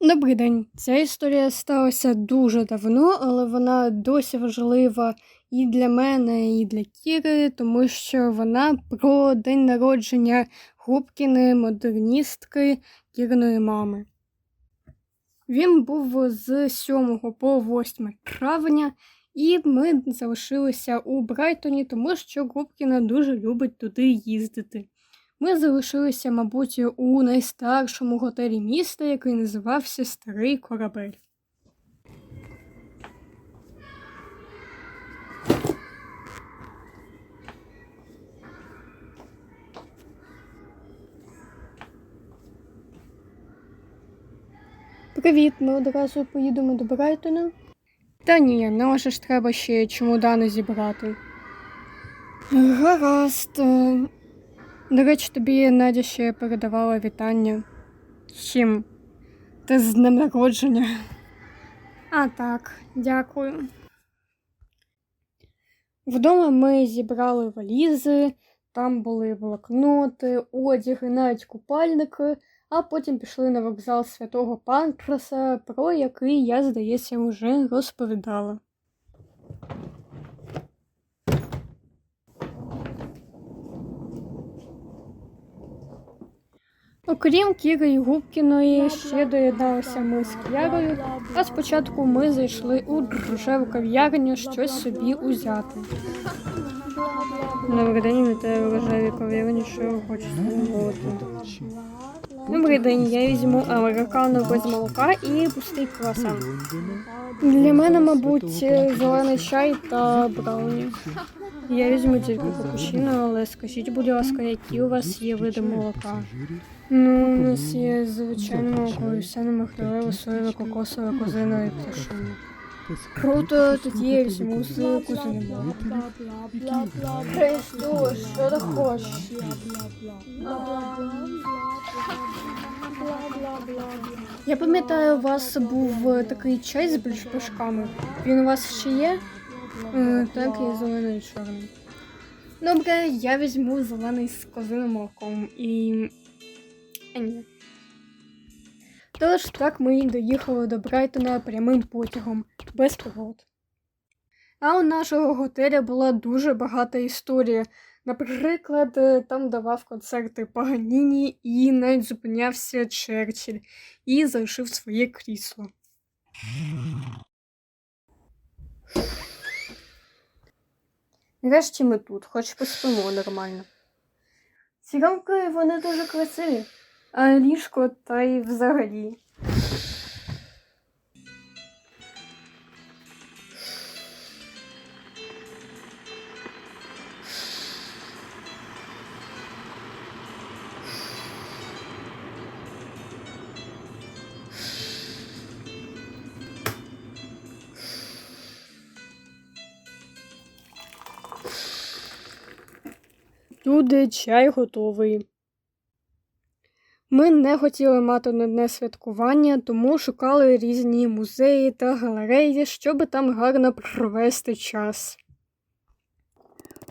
Добрий день. Ця історія сталася дуже давно, але вона досі важлива і для мене, і для Кіри, тому що вона про день народження Губкіни, модерністки Кіриної мами. Він був з 7 по 8 травня, і ми залишилися у Брайтоні, тому що Губкіна дуже любить туди їздити. Ми залишилися, мабуть, у найстаршому готелі міста, який називався Старий Корабель. Привіт, ми одразу поїдемо до Брайтона. Та ні, нам ж треба ще чемодани зібрати. Гаразд. До речі, тобі Надя ще передавала вітання. З Чим? Та з днем народження. А так, дякую. Вдома ми зібрали валізи, там були блокноти, одяг і навіть купальники, а потім пішли на вокзал святого Панкраса, про який я, здається, вже розповідала. Окрім Кіри і Губкіної, ще доєдналися ми з К'ярою, а спочатку ми зайшли у дружеву кав'ярню щось собі узяти. Добрий день, вітаю в рожевій кав'ярні, що хочете замовити. Добрий день, я візьму американо без молока і пустий круасан. Для мене, мабуть, зелений чай та брауні. Я візьму тільки капучино, але скажіть, будь ласка, які у вас є види молока? Ну, у нас є звичайне молоко, вівсяне, мигдалеве, соєве, кокосове, козине і пташине. Круто, я візьму з. Христос, що ти хочеш? Я пам'ятаю, у вас був е, такий чай з бульбашками. Він у вас ще є? Е, Так, і зелений і чорний. Добре, я візьму зелений з козиним молоком і. А ні. Тож так ми і доїхали до Брайтона прямим потягом, без пригод. А у нашого готеля була дуже багата історія. Наприклад, е, там давав концерти Паганіні і навіть зупинявся Черчилль і залишив своє крісло. Нарешті ми тут, хоч поспимо нормально. Ці рамки вони дуже красиві, а ліжко та й взагалі. Люди, чай готовий. Ми не хотіли мати нудне святкування, тому шукали різні музеї та галереї, щоб там гарно провести час.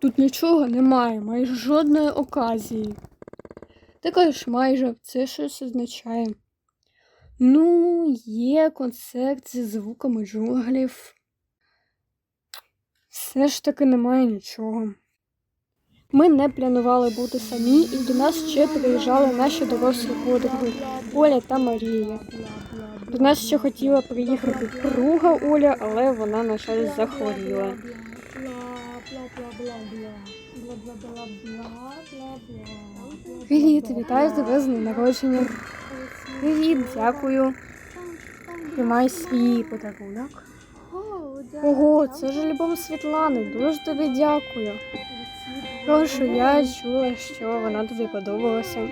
Тут нічого немає, майже жодної оказії. Ти кажеш майже, це щось означає. Ну, є концерт зі звуками джунглів. Все ж таки немає нічого. Ми не планували бути самі, і до нас ще приїжджали наші дорослі подруги Оля та Марія. До нас ще хотіла приїхати друга Оля, але вона, на жаль, захворіла. Привіт, вітаю тебе з народження. Привіт, дякую. Тримай свій подарунок. Ого, це ж альбом Світлани. Дуже тобі дякую. Прошу, я чула, що вона тобі подобалася.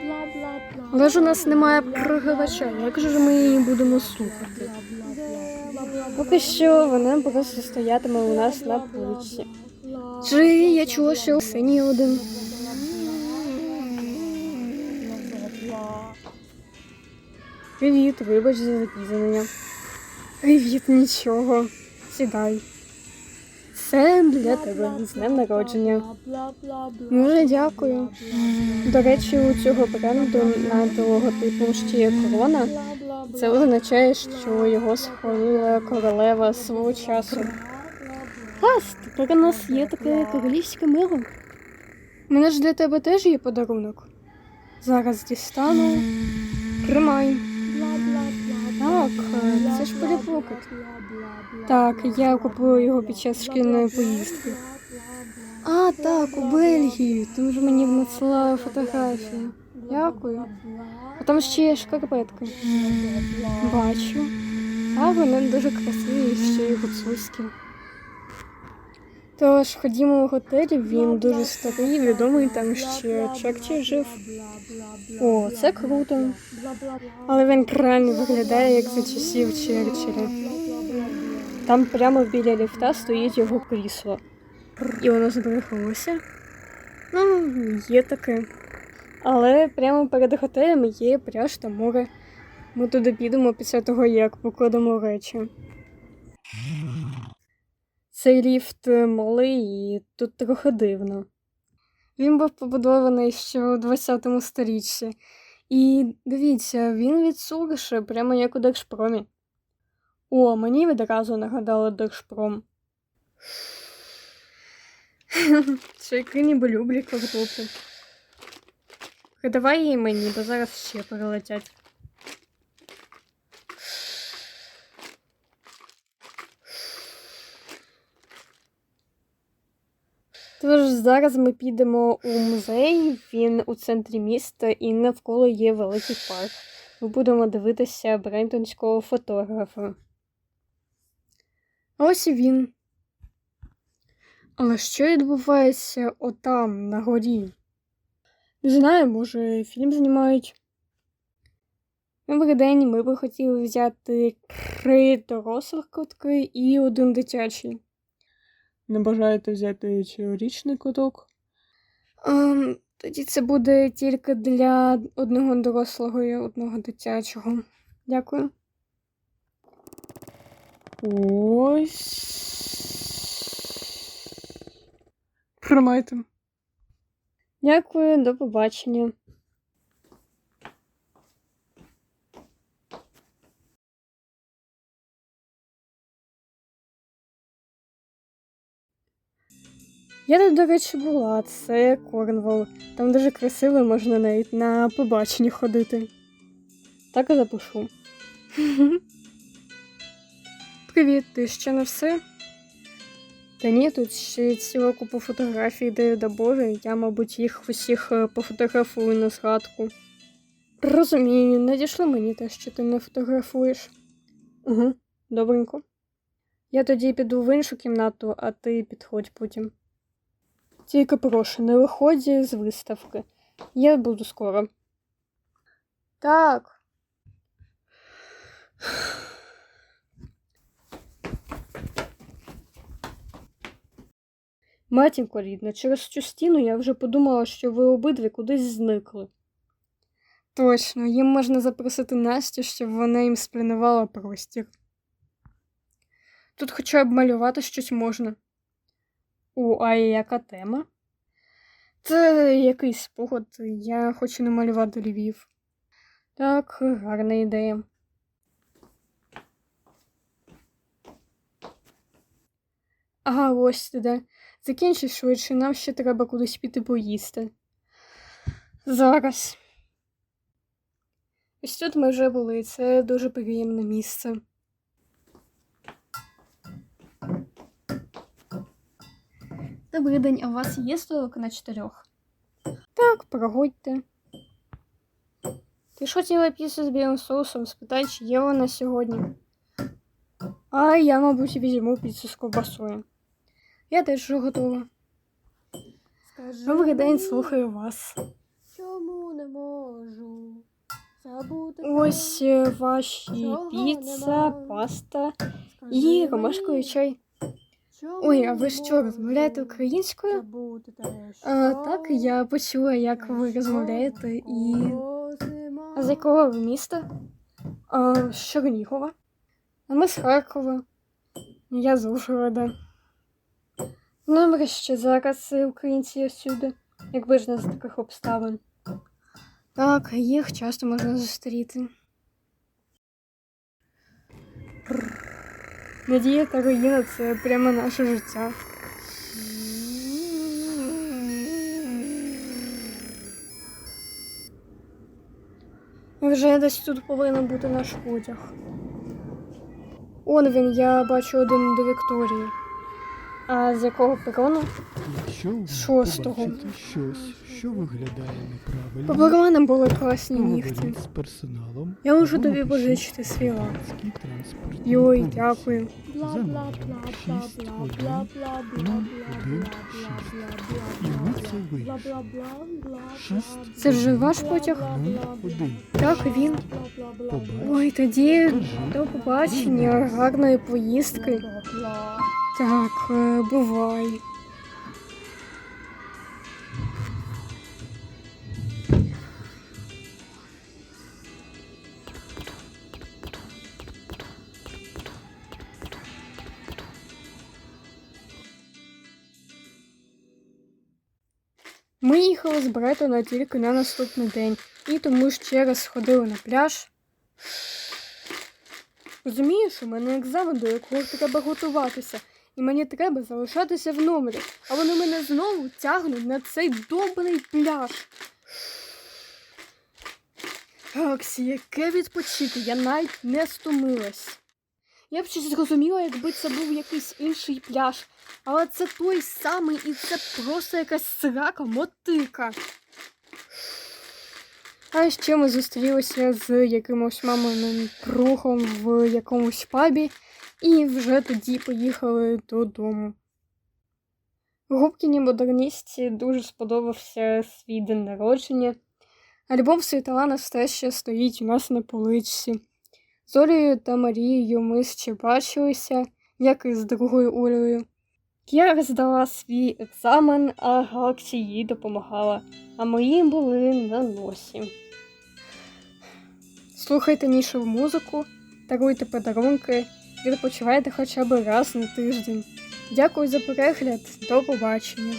Але ж у нас немає програвача, як же ми її будемо слухати? Поки що вона просто стоятиме у нас на поличці. Чи я чула, що синій один. Привіт, вибач за запізнення. Привіт, нічого. Сідай. Це для тебе з днем народження. Дуже дякую. До речі, у цього бренду над логотипом ще є корона. Це означає, що його схвалила королева свого часу. Клас, тепер у нас є таке королівське мило. У мене ж для тебе теж є подарунок. Зараз дістану. Тримай. Так, е, це ж перепокет. Так, я купила його під час шкільної поїздки. А, так, у Бельгії. Ти вже мені надсилала фотографію. Дякую. А там ще є шкарпетки. Бачу. А вони дуже красиві, ще й гуцульські. Тож ходімо в готель, він дуже старий, відомий, там ще Черчилль жив. О, це круто. Але він реально виглядає як за часів Черчилля. Там прямо біля ліфта стоїть його крісло. І воно збереглося. Ну, є таке. Але прямо перед готелем є пляж та море. Ми туди підемо після того, як покладемо речі. Цей ліфт малий і тут трохи дивно. Він був побудований ще у 20 сторіччі. І дивіться, він від Сурши, прямо як у Держпромі. О, мені відразу нагадало Держпром. Чайки ніби люблять картоплю. Передавай її мені, бо зараз ще перелетять. Тож зараз ми підемо у музей, він у центрі міста і навколо є великий парк. Ми будемо дивитися брентонського фотографа. Ось і він. Але що відбувається отам, на горі? Не знаю, може, фільм знімають. Добрий день, ми би хотіли взяти три дорослих кутки і один дитячий. Не бажаєте взяти цьогорічний куток? Ем, тоді це буде тільки для одного дорослого і одного дитячого. Дякую. Ось. Тримайте. Дякую, до побачення. Я тут, до речі, була, це Корнвол. Там дуже красиво, можна навіть на побачення ходити. Так і запишу. Привіт, ти ще не все? Та ні, тут ще ціла купа фотографій Девіда Боже, я, мабуть, їх усіх е, пофотографую на згадку. Розумію, надійшли мені те, що ти не фотографуєш. Угу, добренько. Я тоді піду в іншу кімнату, а ти підходь потім. Тільки прошу, не виходь з виставки. Я буду скоро. Так. Матінко рідна, через цю стіну я вже подумала, що ви обидві кудись зникли. Точно, їм можна запросити Настю, щоб вона їм спланувала простір. Тут хоча б малювати щось можна. О, а яка тема? Це якийсь спогад. Я хочу намалювати Львів. Так, гарна ідея. Ага, ось ти. Закінчи швидше, нам ще треба кудись піти поїсти. Зараз. Ось тут ми вже були, це дуже приємне місце. Добрий день, а у вас є столик на чотирьох? Так, проходьте. Ти ж хотіла піцу з білим соусом, спитай, чи є вона сьогодні. А я, мабуть, візьму піцу з ковбасою. Я теж готова. Добрий день, слухаю вас. Чому не можу забути? Ось е, ваші піца, паста і ромашковий чай. Ой, а ви що, розмовляєте українською? А, так, я почула, як ви розмовляєте, і. А з якого ви міста? А, з Чернігова. А ми з Харкова. Я з Ужгорода. Добре, що зараз е, українці всюди, якби ж не з таких обставин. Так, їх часто можна зустріти. Надія та руїна це прямо наше життя. Вже десь тут повинен бути наш потяг. Он він, я бачу один до Вікторії. А з якого перону? Якщо ви Шостого. побачите щось, що виглядає неправильно, Попри мене були класні нігті. поговоріть з персоналом. Я можу або тобі напишіть позичити свій лак. громадський транспорт. Йой, дякую. Бла За бла номером бла бла 6, бла 1, бла бла бла бла 1, бла 6. бла бла І бла ми бла це вже ваш потяг? Ну. Так, він. Ой, тоді до побачення, гарної поїздки. Так, е, бувай. Ми їхали з Бретона тільки на наступний день, і тому ще раз сходили на пляж. Розумієш, у мене екзамен, до якого треба готуватися, і мені треба залишатися в номері, а вони мене знову тягнуть на цей довбаний пляж. Аксі, яке відпочити, я навіть не стомилась. Я б ще зрозуміла, якби це був якийсь інший пляж, але це той самий, і це просто якась срака мотика. А ще ми зустрілися з якимось маминим другом в якомусь пабі, і вже тоді поїхали додому. Губкіній модерністці дуже сподобався свій день народження. Альбом Світлана все ще стоїть у нас на поличці. З Олею та Марією ми ще бачилися, як і з другою Олею. Я здала свій екзамен, а Галаксі їй допомагала, а мої були на носі. Слухайте нішу музику, даруйте подарунки, відпочивайте хоча б раз на тиждень. Дякую за перегляд, до побачення.